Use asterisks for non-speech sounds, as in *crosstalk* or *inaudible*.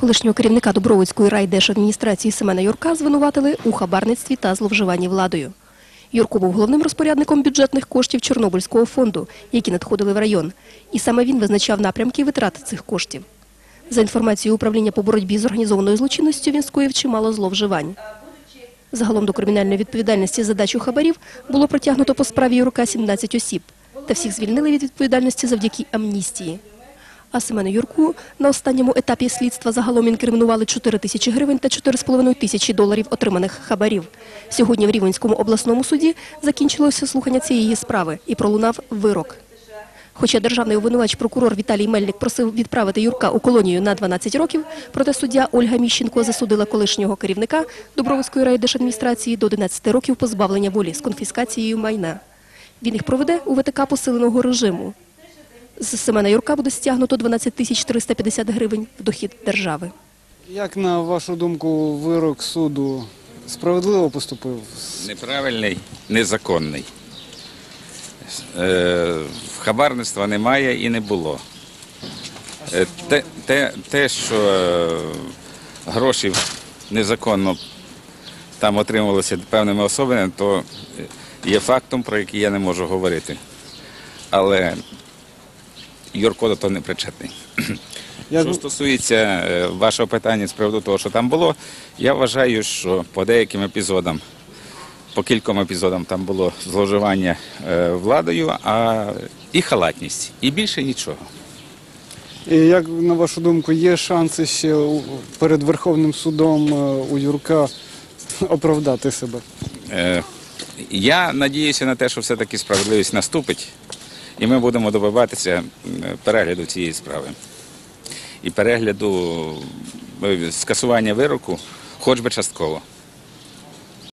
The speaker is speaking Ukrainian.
Колишнього керівника Дубровицької райдержадміністрації Семена Юрка звинуватили у хабарництві та зловживанні владою. Юрко був головним розпорядником бюджетних коштів Чорнобильського фонду, які надходили в район. І саме він визначав напрямки витрат цих коштів. За інформацією управління по боротьбі з організованою злочинністю, він скоїв чимало зловживань. Загалом до кримінальної відповідальності за дачу хабарів було притягнуто по справі Юрка 17 осіб, та всіх звільнили від відповідальності завдяки амністії. А Семену Юрку на останньому етапі слідства загалом інкримінували 4 тисячі гривень та 4,5 тисячі доларів отриманих хабарів. Сьогодні в Рівненському обласному суді закінчилося слухання цієї справи і пролунав вирок. Хоча державний обвинувач прокурор Віталій Мельник просив відправити Юрка у колонію на 12 років, проте суддя Ольга Міщенко засудила колишнього керівника Дубровицької райдержадміністрації до 11 років позбавлення волі з конфіскацією майна. Він їх проведе у ВТК посиленого режиму. З Семена Юрка буде стягнуто 12 тисяч 350 гривень в дохід держави. Як на вашу думку, вирок суду справедливо поступив? Неправильний, незаконний. Е, Хабарництва немає і не було. Е, Те, те, те що е, гроші незаконно там отримувалися певними особами, то є фактом, про який я не можу говорити. Але Юрко до того не причетний. Як, Що стосується е, вашого питання з приводу того, що там було, я вважаю, що по деяким епізодам, по кільком епізодам там було зловживання е, владою, а і халатність, і більше нічого. і як на вашу думку, є шанси ще перед Верховним судом е, у Юрка *laughs* оправдати себе? Я надіюся на те, що все-таки справедливість наступить, і ми будемо добиватися перегляду цієї справи. І перегляду е, скасування вироку, хоч би частково.